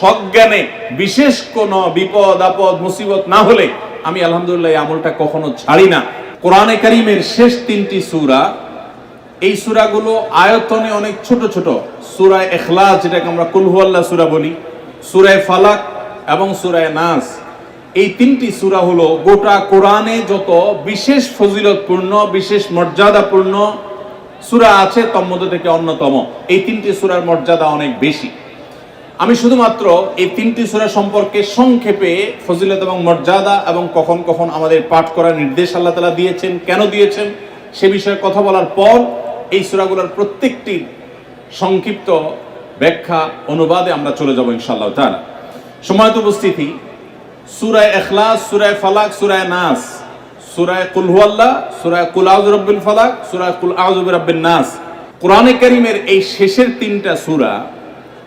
সজ্ঞানে বিশেষ কোন বিপদ, আপদ, মুসিবত না হলে আমি আলহামদুলিল্লাহ আমলটা কখনো ছাড়ি না। কোরআনে কারিমের শেষ তিনটি সূরা, এই সূরাগুলো আয়তনে অনেক ছোট ছোট। সূরা ইখলাস যেটাকে আমরা কুল হুয়াল্লাহ সূরা বলি, সুরায় ফালাক এবং সুরায় নাস। এই তিনটি সূরা হলো গোটা কোরআনে যত বিশেষ ফজিলতপূর্ণ, বিশেষ মর্যাদাপূর্ণ সূরা আছে, তন্মধ্য থেকে অন্যতম। এই তিনটি সূরার মর্যাদা অনেক বেশি। আমি শুধুমাত্র এই তিনটি সূরা সম্পর্কে সংক্ষেপে ফজিলত এবং মর্যাদা এবং কখন কখন আমাদের পাঠ করার নির্দেশ আল্লাহ তালা দিয়েছেন, কেন দিয়েছেন, সে বিষয়ে কথা বলার পর এই সূরাগুলোর প্রত্যেকটি সংক্ষিপ্ত ব্যাখ্যা অনুবাদে আমরা চলে যাব ইনশাআল্লাহ তাআলা। সময়ত উপস্থিতি, সূরায় ইখলাস, সুরায় ফালাক, সুরায় নাস, সুরায় কুল হুয়াল্লাহ, সূরায় কুল আউযু রাব্বিল ফালাক, সূরায় কুল আউযু বিরাব্বিন নাস। কোরআনে কারীমের এই শেষের তিনটা সূরা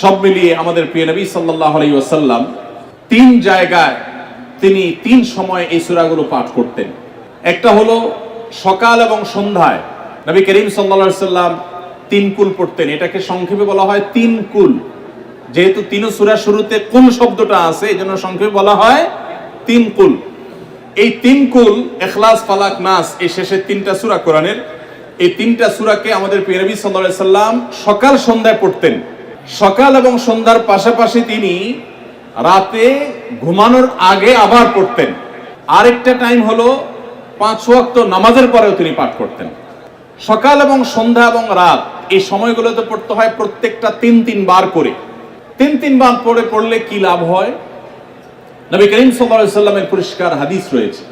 সব মিলিয়ে আমাদের প্রিয় নবী সাল্লাল্লাহু আলাইহি ওয়াসাল্লাম তিন জায়গায় তিনি তিন সময় এই সূরাগুলো পাঠ করতেন। একটা হলো সকাল এবং সন্ধ্যায় নবী করিম আলাইহি সাল্লাম তিন কুল পড়তেন। এটাকে সংক্ষেপে বলা হয় তিন কুল। যেহেতু তিন সূরা শুরুতে কুল শব্দটা আছে এই জন্য সংক্ষেপে বলা হয় তিন কুল। এই তিন কুল এখলাস ফালাক, নাস, এই শেষের তিনটা সূরা কোরআনের। এই তিনটা সূরাকে আমাদের সাল্লাল্লাহু আলাইহি সাল্লাম সকাল সন্ধ্যায় পড়তেন। সকাল এবং সন্ধ্যার পাশাপাশি তিনি রাতে ঘুমানোর আগে আবার পড়তেন। আরেকটা টাইম হলো পাঁচ ওয়াক্ত নামাজের পরেও তিনি পাঠ করতেন। সকাল এবং সন্ধ্যা এবং রাত, এই সময়গুলোতে পড়তে হয় প্রত্যেকটা তিন তিন বার করে। তিন তিন বার পড়ে পড়লে কি লাভ হয়? নবী করিম সাল্লামের পরিষ্কার হাদিস রয়েছে।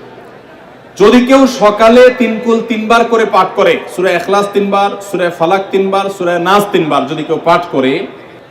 যদি কেউ সকালে তিন কুল তিনবার করে পাঠ করে, সূরা এখলাস তিনবার, সূরা ফালাক তিনবার, সুরে নাস তিনবার যদি কেউ পাঠ করে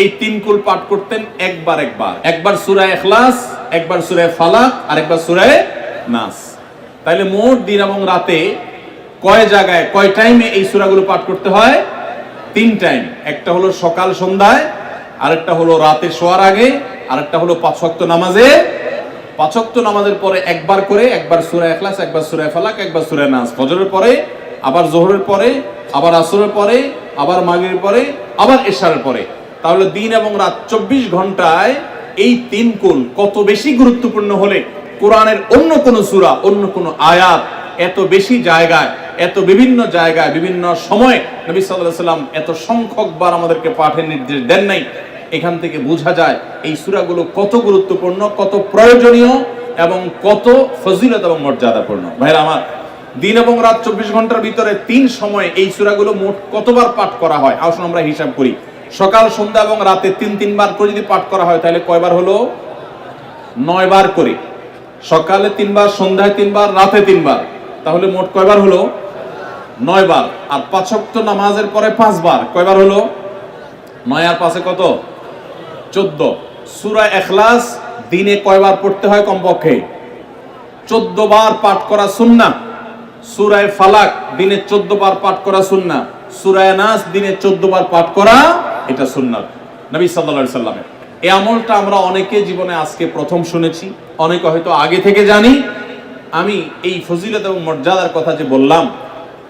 এই তিন কুল পাঠ করতেন একবার একবার। একবার সূরা ইখলাস, একবার সূরা ফালাক, আর একবার সূরা নাস। তাইলে মোট দিন এবং রাতে কয় জায়গায়, কয় টাইমে এই সূরাগুলো পাঠ করতে হয়? তিন টাইম একটা হলো সকাল সন্ধ্যায়, আরেকটা হলো রাতে শোয়ার আগে, আরেকটা হলো পাঁচ নামাজে। পাঁচক্ত নামাজের পরে একবার করে একবার সূরা ইখলাস, একবার সূরা ফালাক, একবার সূরা নাস। ফজরের পরে, আবার জোহরের পরে, আবার আসরের পরে, আবার মাগরিবের পরে, আবার এশারের পরে। তাহলে দিন এবং রাত চব্বিশ ঘন্টায় এই তিন কুল কত বেশি গুরুত্বপূর্ণ হলে কোরআনের অন্য কোন সূরা, অন্য কোন আয়াত এত বেশি জায়গায়, এত বিভিন্ন জায়গায়, বিভিন্ন সময়ে নবী সাল্লাহ সাল্লাম এত সংখ্যকবার আমাদেরকে পাঠের নির্দেশ দেন নাই। এখান থেকে বোঝা যায় এই সূরাগুলো কত গুরুত্বপূর্ণ, কত প্রয়োজনীয় এবং কত ফজিলত এবং মর্যাদাপূর্ণ। ভাইরা আমার, দিন এবং রাত চব্বিশ ঘণ্টার ভিতরে তিন সময়ে এই সূরাগুলো মোট কতবার পাঠ করা হয়? আসুন আমরা হিসাব করি। সকাল, সন্ধ্যা এবং রাতে তিন, তিনবার করে যদি পাঠ করা হয়, তাহলে কয়বার হলো? নয় বার করে। সকালে তিনবার, সন্ধ্যায় তিনবার, রাতে তিনবার। তাহলে মোট কয়বার হলো? নয় বার আর পাঁচক্ত নামাজের পরে পাঁচবার। কয়বার হলো? নয় আর পাঁচে কত? চোদ্দ। সুরা এখলাস দিনে কয়বার পড়তে হয় কমপক্ষে? চোদ্দ বার পাঠ করা সুন্না সুরায় ফালাক দিনে চোদ্দ বার পাঠ করা সুন্না সুরায় নাস দিনে চোদ্দ বার পাঠ করা এটা সুন্নাত। নবী সাল্লা সাল্লামের। এই আমলটা আমরা অনেকে জীবনে আজকে প্রথম শুনেছি। অনেকে হয়তো আগে থেকে জানি। আমি এই ফজিলত এবং মর্যাদার কথা যে বললাম,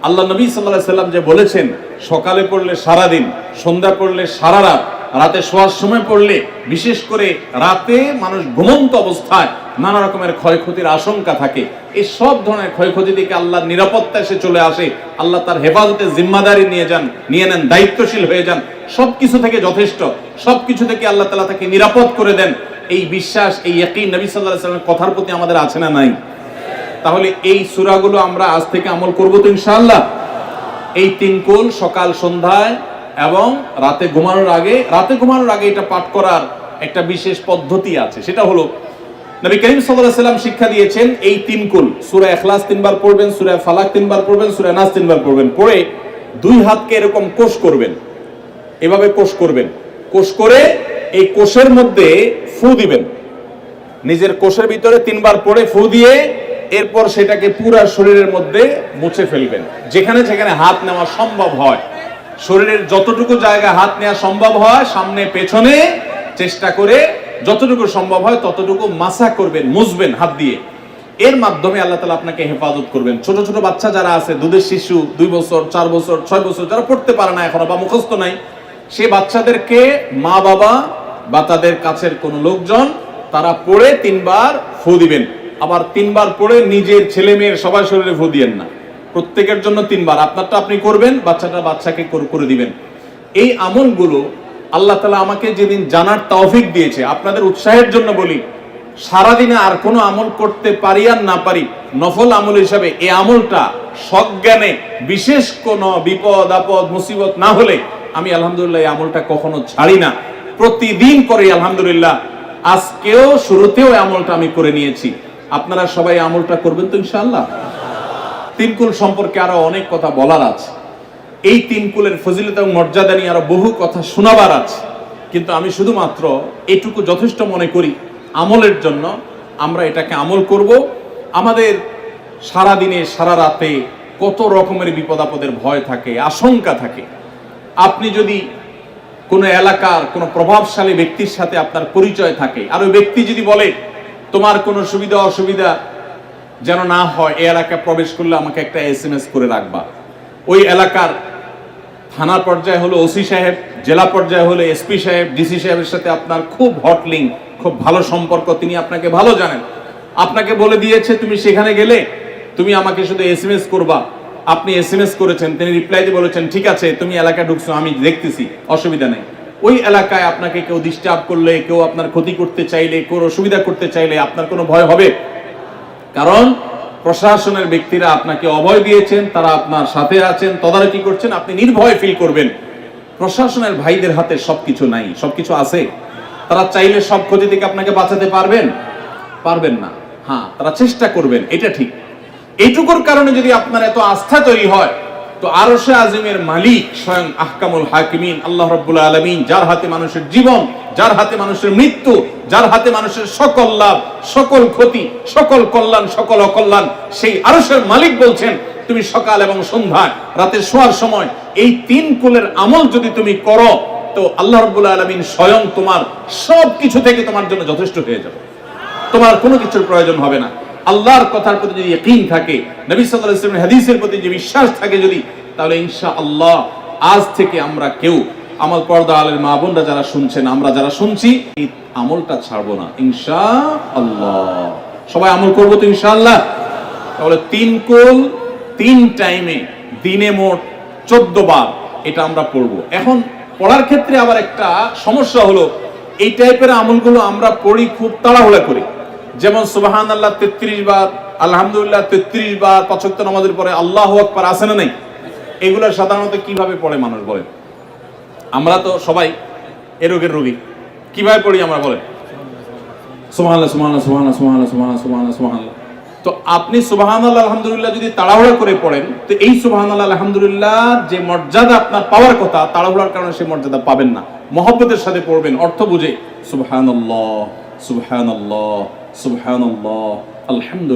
আল্লাহ নবী সাল্লাহ সাল্লাম যে বলেছেন, সকালে পড়লে সারা দিন সন্ধ্যা পড়লে সারা রাত, রাতে শোয়ার সময় পড়লে বিশেষ করে রাতে মানুষ ঘুমন্ত অবস্থায় নানা রকমের ক্ষয়ক্ষতির আশঙ্কা থাকে। এই সব ধরনের ক্ষয়ক্ষতি থেকে আল্লাহর নিরাপত্তা এসে চলে আসে। আল্লাহ তার হেফাজতে জিম্মাদারি নিয়ে যান, নিয়ে নেন, দায়িত্বশীল হয়ে যান। সবকিছু থেকে যথেষ্ট। সবকিছু থেকে আল্লাহ তালা তাকে নিরাপদ করে দেন। এই বিশ্বাস, এই একই নবী সাল্লাহ কথার প্রতি আমাদের আছে না নাই? তাহলে এই সুরাগুলো আমরা আজ থেকে আমল করব তো ইনশাআল্লাহ। এই তিন কুল সকাল, সন্ধ্যায় এবং রাতে ঘুমানোর আগে, রাতে ঘুমানোর আগে এটা পাঠ করার একটা বিশেষ পদ্ধতি আছে। সেটা হলো নবী করিম সাল্লাল্লাহু সাল্লাম শিক্ষা দিয়েছেন এই তিন কুল। সূরা ইখলাস তিনবার পড়বেন, সূরা ফালাক তিনবার পড়বেন, সূরা নাস তিনবার পড়বেন। পড়ে দুই হাতকে এরকম কোষ করবেন। এভাবে কোষ করবেন। কোষ করে এই কোষের মধ্যে ফু দিবেন। নিজের কোষের ভিতরে তিনবার পড়ে ফু দিয়ে এরপর সেটাকে পুরা শরীরের মধ্যে মুছে ফেলবেন। যেখানে সেখানে হাত নেওয়া সম্ভব হয়। শরীরের যতটুকু জায়গা হাত নেওয়া সম্ভব হয়, সামনে পেছনে চেষ্টা করে যতটুকু সম্ভব হয়, ততটুকু মাসা করবেন, মুছবেন হাত দিয়ে। এর মাধ্যমে আল্লাহ তালা আপনাকে হেফাজত করবেন। ছোট ছোট বাচ্চা যারা আছে, দুধের শিশু, দুই বছর, চার বছর, ছয় বছর, যারা পড়তে পারে না এখনও বা মুখস্থ নাই সে বাচ্চাদেরকে মা বাবা বা তাদের কাছের কোনো লোকজন তারা পড়ে তিনবার ফু দিবেন। আবার তিনবার পড়ে নিজের ছেলে মেয়ের সবার শরীরে ফু দিয়েন না। প্রত্যেকের জন্য তিনবার। আপনারটা আপনি করবেন, বাচ্চাটা বাচ্চাকে করে দিবেন। এই আমলগুলো আল্লাহ তালা আমাকে যেদিন জানার তৌফিক দিয়েছে, আপনাদের উৎসাহের জন্য বলি, সারাদিনে আর কোনো আমল করতে পারি আর না পারি, নফল আমল হিসাবে এই আমলটা সজ্ঞানে বিশেষ কোনো বিপদ, আপদ, মুসিবত না হলে আমি আলহামদুলিল্লাহ এই আমলটা কখনো ছাড়ি না। প্রতিদিন করি আলহামদুলিল্লাহ, আজকেও শুরুতেও আমলটা আমি করে নিয়েছি। আপনারা সবাই আমলটা করবেন তো ইনশাআল্লাহ? তিনকুল সম্পর্কে আরও অনেক কথা বলার আছে। এই তিনকুলের ফজিলত এবং মর্যাদা নিয়ে আরও বহু কথা শোনাবার আছে। কিন্তু আমি শুধুমাত্র এটুকু যথেষ্ট মনে করি, আমলের জন্য আমরা এটাকে আমল করব। আমাদের সারা দিনে সারা রাতে কত রকমের বিপদ আপদের ভয় থাকে, আশঙ্কা থাকে। আপনি যদি কোনো এলাকার, কোনো প্রভাবশালী ব্যক্তির সাথে আপনার পরিচয় থাকে, আর ওই ব্যক্তি যদি বলে, তোমার কোনো সুবিধা, অসুবিধা যেন না হয় এই এলাকায় প্রবেশ করলে আমাকে একটা এস করে রাখবা। ওই এলাকার থানা পর্যায়ে হলো ওসি সাহেব, জেলা পর্যায়ে হলো এসপি সাহেব, ডিসি সাহেবের সাথে আপনার খুব হট লিঙ্ক খুব ভালো সম্পর্ক, তিনি আপনাকে ভালো জানেন। আপনাকে বলে দিয়েছে, তুমি সেখানে গেলে তুমি আমাকে শুধু এস এম এস করবা। আপনি এস এম এস করেছেন, তিনি রিপ্লাই দিয়ে বলেছেন, ঠিক আছে, তুমি এলাকায় ঢুকছো, আমি দেখতেছি, অসুবিধা নেই। ওই এলাকায় আপনাকে কেউ ডিস্টার্ব করলে, কেউ আপনার ক্ষতি করতে চাইলে, কেউ অসুবিধা করতে চাইলে আপনার কোনো ভয় হবে? কারণ প্রশাসনের ব্যক্তিরা আপনাকে অভয় দিয়েছেন, তারা আপনার সাথে আছেন, তদারকি করছেন, আপনি নির্ভয় ফিল করবেন। প্রশাসনের ভাইদের হাতে সবকিছু নাই, সবকিছু আছে। তারা চাইলে সব ক্ষতি থেকে আপনাকে বাঁচাতে পারবেন? পারবেন না। হ্যাঁ তারা চেষ্টা করবেন, এটা ঠিক। এইটুকুর কারণে যদি আপনার এত আস্থা তৈরি হয় তো আরশে আজিমের মালিক স্বয়ং আহকামুল হাকিমিন, আল্লাহ রাব্বুল আলামিন, যার হাতে মানুষের জীবন, যার হাতে মানুষের মৃত্যু, যার হাতে মানুষের সকল লাভ, সকল ক্ষতি, সকল কল্যাণ, সকল অকল্যাণ, সেই আরশের মালিক বলছেন, তুমি সকাল এবং সন্ধ্যায় রাতে শোয়ার সময় এই তিন কুলের আমল যদি তুমি করো, তো আল্লাহ রাব্বুল আলামিন স্বয়ং তোমার সব কিছু থেকে তোমার জন্য যথেষ্ট হয়ে যাবে। তোমার কোনো কিছুর প্রয়োজন হবে না। আল্লাহর কথার প্রতি যদি ইকিন থাকে, নবী সাল্লাল্লাহু আলাইহি ওয়াসাল্লামের হাদিসের প্রতি যে বিশ্বাস থাকে যদি, তাহলে ইনশাআল্লাহ আজ থেকে আমরা কেউ আমল পর্দা আলের মা বোনরা যারা শুনছেন, আমরা যারা শুনছি, এই আমলটা ছাড়বো না, ইনশাআল্লাহ। সবাই আমল করব তো ইনশাআল্লাহ? তাহলে তিন কুল, তিন টাইমে দিনে মোট চোদ্দ বার এটা আমরা পড়ব। এখন পড়ার ক্ষেত্রে আবার একটা সমস্যা হলো, এই টাইপের আমলগুলো আমরা পড়ি খুব তাড়াহুড়া করি। যেমন সুবাহান আল্লাহ তেত্রিশ বার, আলহামদুলিল্লাহ তেত্রিশ বার পঁচাত্ত নামাজের পরে আল্লাহ আকবার আসে না নেই? এগুলো সাধারণত কীভাবে পড়ে মানুষ বলেন? আমরা তো সবাই এ রোগের রোগী। কীভাবে পড়ি আমরা বলেন? সুবহানাল্লাহ সুবহানাল্লাহ সুবহানাল্লাহ সুবহানাল্লাহ সুবহানাল্লাহ সুবহানাল্লাহ সুবহানাল্লাহ। তো আপনি সুবহানাল্লাহ, আলহামদুলিল্লাহ যদি তাড়াহুড়া করে পড়েন, তো এই সুবহানাল্লাহ, আলহামদুলিল্লাহ যে মর্যাদা আপনার পাওয়ার কথা, তাড়াহুড়ার কারণে সেই মর্যাদা পাবেন না। মহব্বতের সাথে পড়বেন, অর্থ বুঝে, সুবহানাল্লাহ সুবহানাল্লাহ। সুবহানাল্লাহ আলহামদুলিল্লাহ